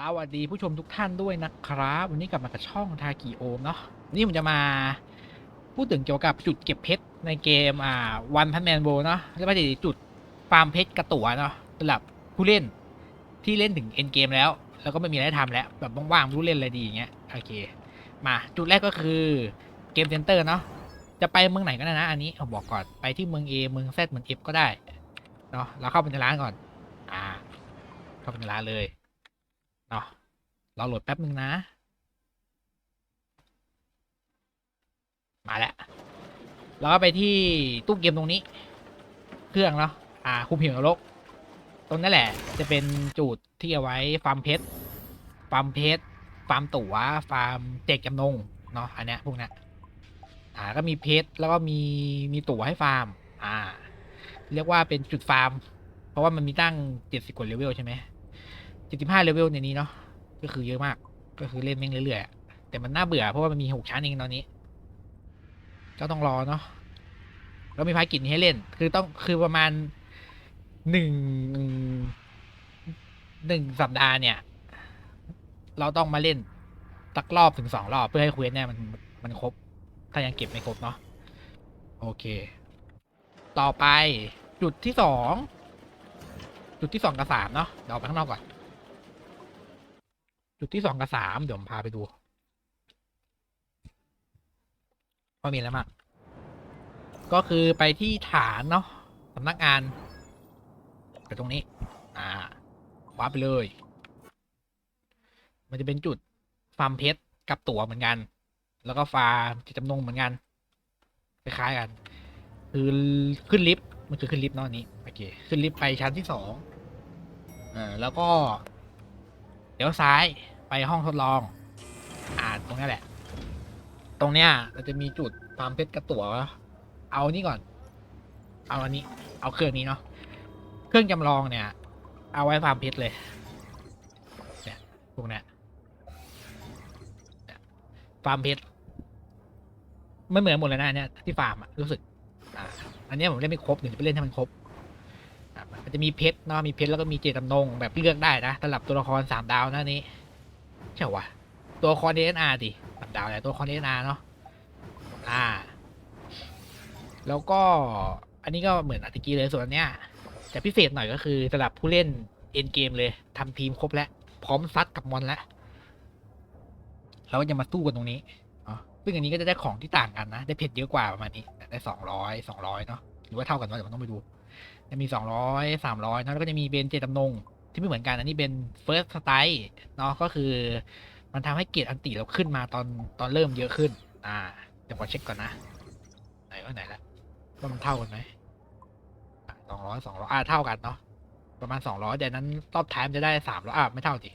สวัสดีผู้ชมทุกท่านด้วยนะครับ วันนี้กลับมากับช่องทากิโอมเนาะนนี้ผมจะมาพูดถึงเกี่ยวกับจุดเก็บเพชรในเกมอ่าวันพันแมนโบเนาะแล้วก็จะจุดฟาร์มเพชรกระตัวเนาะสำหรับผู้เล่นที่เล่นถึงเอ็นเกมแล้ว แล้วก็ไม่มีอะไรทำแล้ว แบบว่างๆรู้เล่นอะไรดีอย่างเงี้ยโอเค มาจุดแรกก็คือเกมเซ็นเตอร์เนาะจะไปเมืองไหนก็ได้นะ อันนี้ผมบอกก่อนไปที่เมือง A เมือง Z เมือง F ก็ได้เนาะเราเข้าไปในร้านก่อน อ่า เข้าไปในร้านเลย เนาะรอโหลดแป๊บนึงนะ มาแล้วแล้วก็ไปที่ตู้เกมตรงนี้ เครื่องเนาะอ่าคุมหิวนรกตรงนั้นแหละ จะเป็นจุดที่เอาไว้ฟาร์มเพชรฟาร์มเพชรฟาร์มตั๋วฟาร์มแจกจำนงเนาะอันเนี้ยพวกนี้อ่าก็มีเพชรแล้วก็มีมีตั๋วให้ฟาร์ม อ่า เรียกว่าเป็นจุดฟาร์ม เพราะว่ามันมีตั้งเจ็ดสิบกว่าเลเวลใช่ไหม เจ็ดสิบห้าเลเวลในนี้เนาะก็คือเยอะมาก ก็คือเล่นแม่งเรื่อยๆแต่มันน่าเบื่อเพราะว่ามันมีหกชั้นเองตอนนี้ ก็ต้องรอเนาะแล้วมีภารกิจนี้ให้เล่น คือต้องคือประมาณหนึ่งหนึ่งสัปดาห์เนี่ย เราต้องมาเล่นสักรอบถึงสองรอบเพื่อให้เควสเนี่ยมันมันครบ ถ้ายังเก็บไม่ครบเนาะโอเค ต่อไปจุดที่สองจุดที่สองกับสามเนาะเดี๋ยวออกไปข้างนอกก่อน จุดที่สองกับสามเดี๋ยวผมพาไปดูว่ามีอะไรบ้างก็คือไปที่ฐานเนาะสำนักงานไปตรงนี้ อ่าว้าไปเลย มันจะเป็นจุดฟาร์มเพชรกับตั๋วเหมือนกัน แล้วก็ฟาร์มจิตจำนงเหมือนกันคล้ายๆกัน คือขึ้นลิฟต์มันคือขึ้นลิฟต์เนาะอันนี้โอเคขึ้นลิฟต์ไปชั้นที่สองอ่าแล้วก็ เดี๋ยวซ้ายไปห้องทดลอง อ่าตรงนี้แหละ ตรงเนี้ยเราจะมีจุดฟาร์มเพชรกระตั๋วเอานี่ก่อน เอาอันนี้ เอาเครื่องนี้เนาะเครื่องจำลองเนี่ย เอาไว้ฟาร์มเพชรเลยเนี่ยพวกเนี้ยฟาร์มเพชรไม่เหมือนหมดเลยนะเนี่ยที่ฟาร์มอะรู้สึก อ่า อันเนี้ยผมเล่นไม่ครบเดี๋ยวจะไปเล่นให้มันครบ อะมันจะมีเพชรเนาะมีเพชรแล้วก็มีเจตจำนงแบบเลือกได้นะสำหรับตัวละครสามดาวนะนี้ใช่วะตัวละครเออาร์ดิสามดาวแหละตัวละครเออาร์เนาะอ่า แล้วก็อันนี้ก็เหมือนอัติกีเลยส่วนเนี้ยจะพิเศษหน่อยก็คือสำหรับผู้เล่นเอ็นเกมเลยทำทีมครบแล้วพร้อมซัดกับมอนแล้วเราก็จะมาสู้กันตรงนี้อ๋อซึ่งอันนี้ก็จะได้ของที่ต่างกันนะ ได้เพชรเยอะกว่าประมาณนี้ ได้สองร้อยสองร้อยเนาะ หรือว่าเท่ากันวะเดี๋ยวผมต้องไปดู จะมีสองร้อยสามร้อยนะแล้วก็จะมีเบนเจตจำนง ที่ไม่เหมือนกัน อันนี้เป็นเฟิร์สสไตล์เนาะก็คือมันทำให้เกียรติอันติเราขึ้นมาตอนตอนเริ่มเยอะขึ้น อ่าเดี๋ยวขอเช็คก่อนนะ ไหนว่าไหนละว่ามันเท่ากันไหมสองร้อยสองร้อยอ่าเท่ากันเนาะประมาณสองร้อยแต่นั้นรอบท้ายมันจะได้สามร้อยอ่าไม่เท่าดิ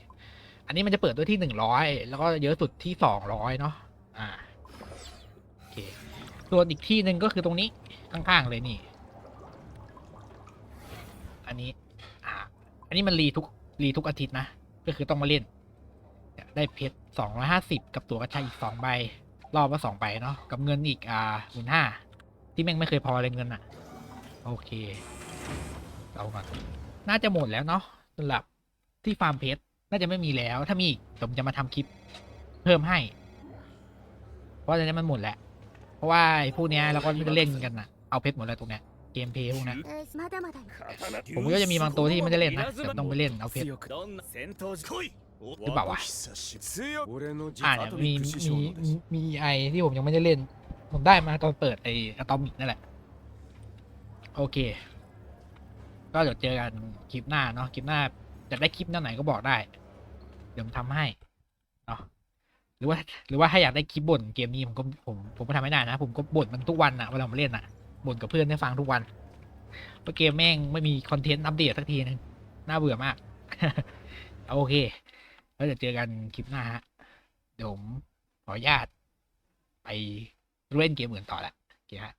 อันนี้มันจะเปิดด้วยที่หนึ่งร้อยแล้วก็เยอะสุดที่สองร้อยเนาะอ่าโอเคส่วนอีกที่หนึ่งก็คือตรงนี้ ข้างๆเลยนี่ อันนี้ อ่า อันนี้มันรีทุกรีทุกอาทิตย์นะ ก็คือต้องมาเล่น ได้เพชรสองร้อยห้าสิบกับตัวกระชายอีกสองใบ รอบละสองใบเนาะ กับเงินอีกอ่าหมื่นห้า ที่แม่งไม่เคยพอเลยเงินอะ โอเคเอาก่อนน่าจะหมดแล้วเนาะสำหรับที่ฟาร์มเพชร น่าจะไม่มีแล้ว ถ้ามีอีกผมจะมาทำคลิปเพิ่มให้ เพราะตอนนี้มันหมดแล้ว เพราะว่าไอ้พวกนี้เราก็ไม่ได้เล่นกันนะ เอาเพชรหมดเลยตรงนี้เกมเพย์พวกนี้ยผมก็จะมีบางตัวที่ไม่ได้เล่นนะแต่ต้องไปเล่นเอาเพชรหรือเปล่าวะอ่าเนี่ยมีมีมีไอที่ผมยังไม่ได้เล่น ผมได้มาตอนเปิดไออะตอมิกนั่นแหละ โอเค ก็เดี๋ยวเจอกันคลิปหน้าเนาะคลิปหน้าจะได้คลิปแนวไหนก็บอกได้ เดี๋ยวทำให้เนาะหรือว่า หรือว่าถ้าอยากได้คลิปบ่นเกมนี้ผมก็ผมผมก็ทำไม่ได้นะ ผมก็บ่นมันทุกวันอะเวลาผมเล่นอะ บ่นกับเพื่อนให้ฟังทุกวันเพราะเกมแม่งไม่มีคอนเทนต์อัปเดตสักทีนึงน่าเบื่อมาก โอเค แล้วเดี๋ยวเจอกันคลิปหน้าฮะ เดี๋ยวผมขออนุญาตไปเล่นเกมอื่นต่อละโอเคฮะ